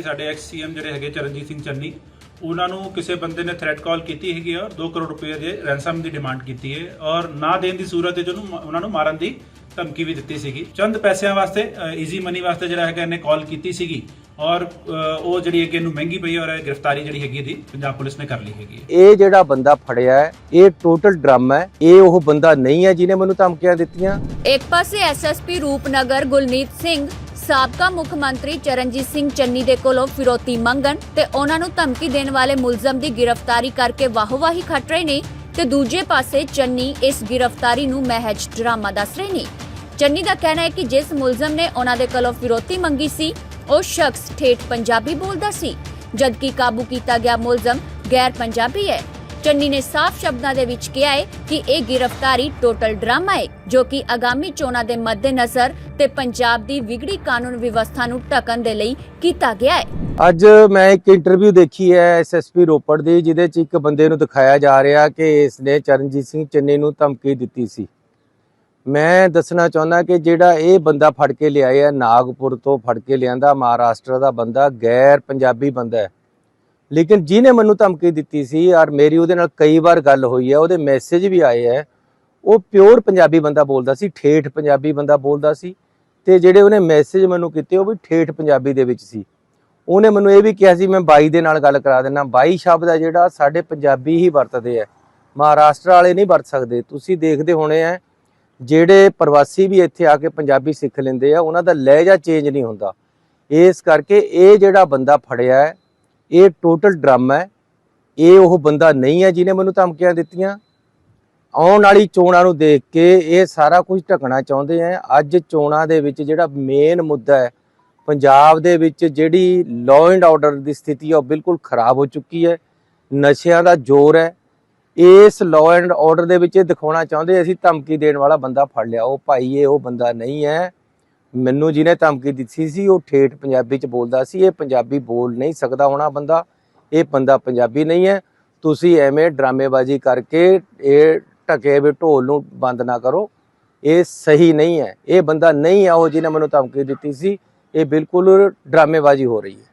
ਕਿ ਸਾਡੇ X CM ਜਿਹੜੇ ਹੈਗੇ ਚਰਨਜੀਤ ਸਿੰਘ ਚੰਨੀ ਉਹਨਾਂ ਨੂੰ ਕਿਸੇ ਬੰਦੇ ਨੇ ਥ੍ਰੈਟ ਕਾਲ ਕੀਤੀ ਹੈਗੀ ਔਰ 2 ਕਰੋੜ ਰੁਪਏ ਦੇ ਰੈਂਸਮ ਦੀ ਡਿਮਾਂਡ ਕੀਤੀ ਹੈ ਔਰ ਨਾ ਦੇਣ ਦੀ ਸੂਰਤ ਵਿੱਚ ਉਹਨੂੰ ਉਹਨਾਂ ਨੂੰ ਮਾਰਨ ਦੀ ਧਮਕੀ ਵੀ ਦਿੱਤੀ ਸੀਗੀ। ਚੰਦ ਪੈਸਿਆਂ ਵਾਸਤੇ ਈਜ਼ੀ ਮਨੀ ਵਾਸਤੇ ਜਿਹੜਾ ਹੈਗਾ ਇਹਨੇ ਕਾਲ ਕੀਤੀ ਸੀਗੀ ਔਰ ਉਹ ਜਿਹੜੀ ਹੈਗੀ ਇਹਨੂੰ ਮਹਿੰਗੀ ਪਈ ਔਰ ਇਹ ਗ੍ਰਿਫਤਾਰੀ ਜਿਹੜੀ ਹੈਗੀ ਇਹਦੀ ਪੰਜਾਬ ਪੁਲਿਸ ਨੇ ਕਰ ਲਈ ਹੈਗੀ ਇਹ ਜਿਹੜਾ ਬੰਦਾ ਫੜਿਆ ਹੈ ਇਹ ਟੋਟਲ ਡਰਾਮਾ ਹੈ ਇਹ ਉਹ ਬੰਦਾ ਨਹੀਂ ਹੈ ਜਿਹਨੇ ਮੈਨੂੰ ਧਮਕੀਆਂ ਦਿੱਤੀਆਂ। ਇੱਕ ਪਾਸੇ ਐਸਐਸਪੀ ਰੂਪਨਗਰ ਗੁਲਨੀਤ ਸਿੰਘ ਸਾਬਕਾ ਮੁੱਖ ਮੰਤਰੀ ਚਰਨਜੀਤ ਸਿੰਘ ਚੰਨੀ ਦੇ ਕੋਲੋਂ ਫਿਰੋਤੀ ਮੰਗਣ ਤੇ ਉਹਨਾਂ ਨੂੰ ਧਮਕੀ ਦੇਣ ਵਾਲੇ ਮੁਲਜ਼ਮ ਦੀ ਗ੍ਰਿਫਤਾਰੀ ਕਰਕੇ ਵਾਹਵਾਹੀ ਖੱਟ ਰਹੇ ਨੇ ਤੇ ਦੂਜੇ ਪਾਸੇ ਚੰਨੀ ਇਸ ਗ੍ਰਿਫਤਾਰੀ ਨੂੰ ਮਹਿਜ ਡਰਾਮਾ ਦੱਸ ਰਹੇ ਨੇ। ਚੰਨੀ ਦਾ ਕਹਿਣਾ ਹੈ ਕਿ ਜਿਸ ਮੁਲਜ਼ਮ ਨੇ ਉਹਨਾਂ ਦੇ ਕੋਲੋਂ ਫਿਰੋਤੀ ਮੰਗੀ ਸੀ, ਉਹ ਸ਼ਖਸ ਠੇਠ ਪੰਜਾਬੀ ਬੋਲਦਾ ਸੀ, ਜਦਕਿ ਕਾਬੂ ਕੀਤਾ ਗਿਆ ਮੁਲਜ਼ਮ ਗੈਰ ਪੰਜਾਬੀ ਹੈ। ਚੰਨੀ ਨੇ ਸਾਫ਼ ਸ਼ਬਦਾਂ ਦੇ ਵਿੱਚ ਕਿਹਾ ਹੈ ਕਿ ਇਹ ਗ੍ਰਿਫਤਾਰੀ ਟੋਟਲ ਡਰਾਮਾ ਹੈ, ਜੋ ਕਿ ਆਗਾਮੀ ਚੋਣਾਂ ਦੇ ਮੱਦੇਨਜ਼ਰ ਤੇ ਪੰਜਾਬ ਦੀ ਵਿਗੜੀ ਕਾਨੂੰਨ ਵਿਵਸਥਾ ਨੂੰ ਢਕਣ ਦੇ ਲਈ ਕੀਤਾ ਗਿਆ ਹੈ। ਅੱਜ ਮੈਂ ਇੱਕ ਇੰਟਰਵਿਊ ਦੇਖੀ ਹੈ ਐਸਐਸਪੀ ਰੋਪੜ ਦੀ, ਜਿਹਦੇ 'ਚ ਇੱਕ ਬੰਦੇ ਨੂੰ ਦਿਖਾਇਆ ਜਾ ਰਿਹਾ ਕਿ ਇਸ ਨੇ ਚਰਨਜੀਤ ਸਿੰਘ ਚੰਨੀ ਨੂੰ ਧਮਕੀ ਦਿੱਤੀ ਸੀ। ਮੈਂ ਦੱਸਣਾ ਚਾਹੁੰਦਾ ਕਿ ਜਿਹੜਾ ਇਹ ਬੰਦਾ ਫੜ ਕੇ ਲਿਆਇਆ ਹੈ, ਨਾਗਪੁਰ ਤੋਂ ਫੜ ਕੇ ਲਿਆਂਦਾ, ਮਹਾਰਾਸ਼ਟਰ ਦਾ ਬੰਦਾ, ਗੈਰ ਪੰਜਾਬੀ ਬੰਦਾ ਹੈ। ਲੇਕਿਨ ਜਿਹਨੇ ਮੈਨੂੰ ਧਮਕੀ ਦਿੱਤੀ ਸੀ, ਔਰ ਮੇਰੀ ਉਹਦੇ ਨਾਲ ਕਈ ਵਾਰ ਗੱਲ ਹੋਈ ਹੈ, ਉਹਦੇ ਮੈਸੇਜ ਵੀ ਆਏ ਹੈ, ਉਹ ਪਿਓਰ ਪੰਜਾਬੀ ਬੰਦਾ ਬੋਲਦਾ ਸੀ, ਠੇਠ ਪੰਜਾਬੀ ਬੰਦਾ ਬੋਲਦਾ ਸੀ, ਤੇ ਜਿਹੜੇ ਉਹਨੇ ਮੈਸੇਜ ਮੈਨੂੰ ਕੀਤੇ, ਉਹ ਵੀ ਠੇਠ ਪੰਜਾਬੀ ਦੇ ਵਿੱਚ ਸੀ। ਉਹਨੇ ਮੈਨੂੰ ਇਹ ਵੀ ਕਿਹਾ ਸੀ, ਮੈਂ ਬਾਈ ਦੇ ਨਾਲ ਗੱਲ ਕਰਾ ਦੇਣਾ ਬਾਈ ਸ਼ਬਦ ਹੈ ਜਿਹੜਾ, ਸਾਡੇ ਪੰਜਾਬੀ ਹੀ ਵਰਤਦੇ ਆ ਮਹਾਰਾਸ਼ਟਰ ਵਾਲੇ ਨਹੀਂ ਵਰਤ ਸਕਦੇ, ਤੁਸੀਂ ਦੇਖਦੇ ਹੋਣੇ ਆ ਜਿਹੜੇ ਪ੍ਰਵਾਸੀ ਵੀ ਇੱਥੇ ਆ ਕੇ ਪੰਜਾਬੀ ਸਿੱਖ ਲੈਂਦੇ ਆ, ਉਹਨਾਂ ਦਾ ਲਹਿਜਾ ਚੇਂਜ ਨਹੀਂ ਹੁੰਦਾ। ਇਸ ਕਰਕੇ ਇਹ ਜਿਹੜਾ ਬੰਦਾ ਫੜਿਆ ਇਹ ਟੋਟਲ ਡਰਾਮਾ ਹੈ। ਇਹ ਉਹ ਬੰਦਾ ਨਹੀਂ ਹੈ ਜਿਹਨੇ ਮੈਨੂੰ ਧਮਕੀਆਂ ਦਿੱਤੀਆਂ। ਆਉਣ ਵਾਲੀ ਚੋਣਾਂ ਨੂੰ ਦੇਖ ਕੇ ਇਹ ਸਾਰਾ ਕੁਝ ਢਕਣਾ ਚਾਹੁੰਦੇ ਆ। ਅੱਜ ਚੋਣਾਂ ਦੇ ਵਿੱਚ ਜਿਹੜਾ ਮੇਨ ਮੁੱਦਾ ਹੈ, ਪੰਜਾਬ ਦੇ ਵਿੱਚ ਜਿਹੜੀ ਲਾਅ ਐਂਡ ਆਰਡਰ ਦੀ ਸਥਿਤੀ ਹੈ ਉਹ ਬਿਲਕੁਲ ਖਰਾਬ ਹੋ ਚੁੱਕੀ ਹੈ। ਨਸ਼ਿਆਂ ਦਾ ਜ਼ੋਰ ਹੈ। ਇਸ ਲਾਅ ਐਂਡ ਆਰਡਰ ਦੇ ਵਿੱਚ ਇਹ ਦਿਖਾਉਣਾ ਚਾਹੁੰਦੇ ਅਸੀਂ ਧਮਕੀ ਦੇਣ ਵਾਲਾ ਬੰਦਾ ਫੜ ਲਿਆ। ਉਹ ਭਾਈ, ਇਹ ਉਹ ਬੰਦਾ ਨਹੀਂ ਹੈ। ਮੈਨੂੰ ਜਿਹਨੇ ਧਮਕੀ ਦਿੱਤੀ ਸੀ, ਉਹ ਠੇਠ ਪੰਜਾਬੀ ਚ ਬੋਲਦਾ ਸੀ, ਇਹ ਪੰਜਾਬੀ ਬੋਲ ਨਹੀਂ ਸਕਦਾ ਹੋਣਾ ਬੰਦਾ, ਇਹ ਬੰਦਾ ਪੰਜਾਬੀ ਨਹੀਂ ਹੈ। ਤੁਸੀਂ ਐਵੇਂ ਡਰਾਮੇਬਾਜ਼ੀ ਕਰਕੇ ਇਹ ਢਕੇ ਵੀ ਢੋਲ ਨੂੰ ਬੰਦ ਨਾ ਕਰੋ। ਇਹ ਸਹੀ ਨਹੀਂ ਹੈ। ਇਹ ਬੰਦਾ ਨਹੀਂ ਆ ਉਹ ਜਿਹਨੇ ਮੈਨੂੰ ਧਮਕੀ ਦਿੱਤੀ ਸੀ। ਇਹ ਬਿਲਕੁਲ ਡਰਾਮੇਬਾਜ਼ੀ ਹੋ ਰਹੀ ਹੈ।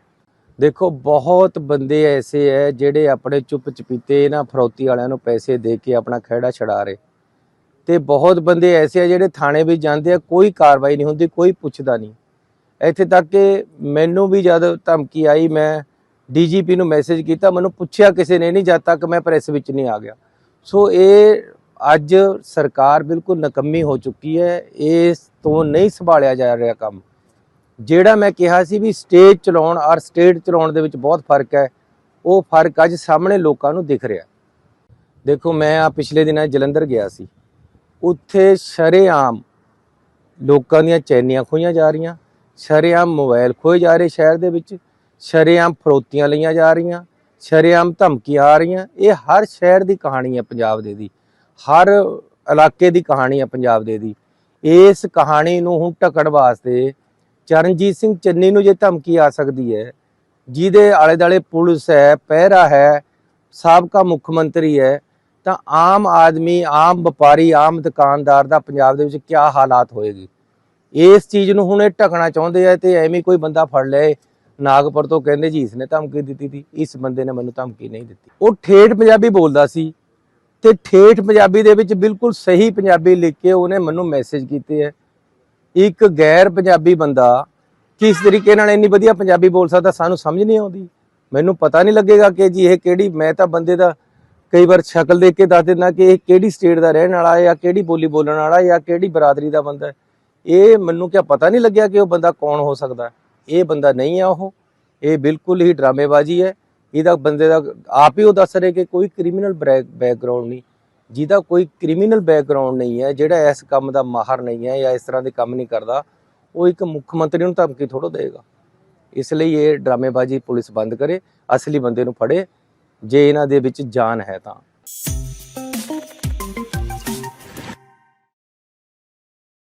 ਦੇਖੋ, ਬਹੁਤ ਬੰਦੇ ਐਸੇ ਹੈ ਜਿਹੜੇ ਆਪਣੇ ਚੁੱਪ ਚਪੀਤੇ ਇਹਨਾਂ ਫਰੌਤੀ ਵਾਲਿਆਂ ਨੂੰ ਪੈਸੇ ਦੇ ਕੇ ਆਪਣਾ ਖਹਿੜਾ ਛਡਾ ਰਹੇ। ਤੇ ਬਹੁਤ ਬੰਦੇ ਐਸੇ ਆ ਜਿਹੜੇ ਥਾਣੇ ਵੀ ਜਾਂਦੇ ਆ, ਕੋਈ ਕਾਰਵਾਈ ਨਹੀਂ ਹੁੰਦੀ, ਕੋਈ ਪੁੱਛਦਾ ਨਹੀਂ। ਇੱਥੇ ਤੱਕ ਕਿ ਮੈਨੂੰ ਵੀ ਜਦ ਧਮਕੀ ਆਈ, ਮੈਂ ਡੀਜੀਪੀ ਨੂੰ ਮੈਸੇਜ ਕੀਤਾ, ਮੈਨੂੰ ਪੁੱਛਿਆ ਕਿਸੇ ਨੇ ਨਹੀਂ, ਜਦ ਤੱਕ ਮੈਂ ਪ੍ਰੈਸ ਵਿੱਚ ਨਹੀਂ ਆ ਗਿਆ। ਸੋ ਇਹ ਅੱਜ ਸਰਕਾਰ ਬਿਲਕੁਲ ਨਕੰਮੀ ਹੋ ਚੁੱਕੀ ਹੈ, ਇਸ ਤੋਂ ਨਹੀਂ ਸੰਭਾਲਿਆ ਜਾ ਰਿਹਾ ਕੰਮ। ਜਿਹੜਾ ਮੈਂ ਕਿਹਾ ਸੀ ਵੀ ਸਟੇਜ ਚਲਾਉਣ ਔਰ ਸਟੇਟ ਚਲਾਉਣ ਦੇ ਵਿੱਚ ਬਹੁਤ ਫ਼ਰਕ ਹੈ, ਉਹ ਫ਼ਰਕ ਅੱਜ ਸਾਹਮਣੇ ਲੋਕਾਂ ਨੂੰ ਦਿਖ ਰਿਹਾ। ਦੇਖੋ, ਮੈਂ ਆ ਪਿਛਲੇ ਦਿਨਾਂ ਜਲੰਧਰ ਗਿਆ ਸੀ। ਉੱਥੇ ਸ਼ਰੇਆਮ ਲੋਕਾਂ ਦੀਆਂ ਚੈਨੀਆਂ ਖੋਈਆਂ ਜਾ ਰਹੀਆਂ, ਸ਼ਰੇਆਮ ਮੋਬਾਈਲ ਖੋਏ ਜਾ ਰਹੇ ਸ਼ਹਿਰ ਦੇ ਵਿੱਚ, ਸ਼ਰੇਆਮ ਫਰੋਤੀਆਂ ਲਈਆਂ ਜਾ ਰਹੀਆਂ, ਸ਼ਰੇਆਮ ਧਮਕੀਆਂ ਆ ਰਹੀਆਂ, ਇਹ ਹਰ ਸ਼ਹਿਰ ਦੀ ਕਹਾਣੀ ਹੈ ਪੰਜਾਬ ਦੇ ਦੀ, ਹਰ ਇਲਾਕੇ ਦੀ ਕਹਾਣੀ ਹੈ ਪੰਜਾਬ ਦੇ ਦੀ। ਇਸ ਕਹਾਣੀ ਨੂੰ ਹੁਣ ਢਕਣ ਵਾਸਤੇ ਚਰਨਜੀਤ ਸਿੰਘ ਚੰਨੀ ਨੂੰ ਜੇ ਧਮਕੀ ਆ ਸਕਦੀ ਹੈ, ਜਿਹਦੇ ਆਲੇ ਦਾਲੇ ਪੁਲਿਸ ਹੈ, ਪਹਿਰਾ ਹੈ, ਸਾਬਕਾ ਮੁੱਖ ਮੰਤਰੀ ਹੈ ਤਾਂ ਆਮ ਆਦਮੀ, ਆਮ ਵਪਾਰੀ, ਆਮ ਦੁਕਾਨਦਾਰ ਦਾ ਪੰਜਾਬ ਦੇ ਵਿੱਚ ਕੀ ਹਾਲਾਤ ਹੋਏਗੀ? ਇਸ ਚੀਜ਼ ਨੂੰ ਹੁਣ ਇਹ ਢਕਣਾ ਚਾਹੁੰਦੇ ਆ ਤੇ ਐਵੇਂ ਕੋਈ ਬੰਦਾ ਫੜ ਲਏ। ਨਾਗਪੁਰ ਤੋਂ ਕਹਿੰਦੇ ਜੀ ਇਸਨੇ ਧਮਕੀ ਦਿੱਤੀ ਸੀ, ਇਸ ਬੰਦੇ ਨੇ ਮੈਨੂੰ ਧਮਕੀ ਨਹੀਂ ਦਿੱਤੀ। ਉਹ ਠੇਠ ਪੰਜਾਬੀ ਬੋਲਦਾ ਸੀ ਤੇ ਠੇਠ ਪੰਜਾਬੀ ਦੇ ਵਿੱਚ ਬਿਲਕੁਲ ਸਹੀ ਪੰਜਾਬੀ ਲਿਖ ਕੇ ਉਹਨੇ ਮੈਨੂੰ ਮੈਸੇਜ ਕੀਤੇ ਹੈ ਇੱਕ ਗੈਰ ਪੰਜਾਬੀ ਬੰਦਾ ਕਿਸ ਤਰੀਕੇ ਨਾਲ ਇੰਨੀ ਵਧੀਆ ਪੰਜਾਬੀ ਬੋਲ ਸਕਦਾ ਸਾਨੂੰ ਸਮਝ ਨਹੀਂ ਆਉਂਦੀ? ਮੈਨੂੰ ਪਤਾ ਨਹੀਂ ਲੱਗੇਗਾ ਕਿ ਜੀ ਇਹ ਕਿਹੜੀ, ਮੈਂ ਤਾਂ ਬੰਦੇ ਦਾ ਕਈ ਵਾਰ ਸ਼ਕਲ ਦੇਖ ਕੇ ਦੱਸ ਦਿੰਦਾ ਕਿ ਇਹ ਕਿਹੜੀ ਸਟੇਟ ਦਾ ਰਹਿਣ ਵਾਲਾ ਹੈ ਜਾਂ ਕਿਹੜੀ ਬੋਲੀ ਬੋਲਣ ਵਾਲਾ ਜਾਂ ਕਿਹੜੀ ਬਰਾਦਰੀ ਦਾ ਬੰਦਾ ਹੈ। ਇਹ ਮੈਨੂੰ ਕਿਆ ਪਤਾ ਨਹੀਂ ਲੱਗਿਆ ਕਿ ਉਹ ਬੰਦਾ ਕੌਣ ਹੋ ਸਕਦਾ ਇਹ ਬੰਦਾ ਨਹੀਂ ਆ ਉਹ। ਇਹ ਬਿਲਕੁਲ ਹੀ ਡਰਾਮੇਬਾਜ਼ੀ ਹੈ। ਇਹਦਾ ਬੰਦੇ ਦਾ ਆਪ ਹੀ ਉਹ ਦੱਸ ਰਿਹਾ ਕਿ ਕੋਈ ਕ੍ਰਿਮੀਨਲ ਬੈਕਗ੍ਰਾਉਂਡ ਨਹੀਂ। ਜਿਹਦਾ ਕੋਈ ਕ੍ਰਿਮੀਨਲ ਬੈਕਗ੍ਰਾਉਂਡ ਨਹੀਂ ਹੈ, ਜਿਹੜਾ ਇਸ ਕੰਮ ਦਾ ਮਾਹਰ ਨਹੀਂ ਹੈ ਜਾਂ ਇਸ ਤਰ੍ਹਾਂ ਦੇ ਕੰਮ ਨਹੀਂ ਕਰਦਾ, ਉਹ ਇੱਕ ਮੁੱਖ ਮੰਤਰੀ ਨੂੰ ਧਮਕੀ ਥੋੜੋ ਦੇਗਾ ਇਸ ਲਈ ਇਹ ਡਰਾਮੇਬਾਜ਼ੀ ਪੁਲਿਸ ਬੰਦ ਕਰੇ, ਅਸਲੀ ਬੰਦੇ ਨੂੰ ਫੜੇ ਜੇ ਇਹਨਾਂ ਦੇ ਵਿੱਚ ਜਾਨ ਹੈ ਤਾਂ।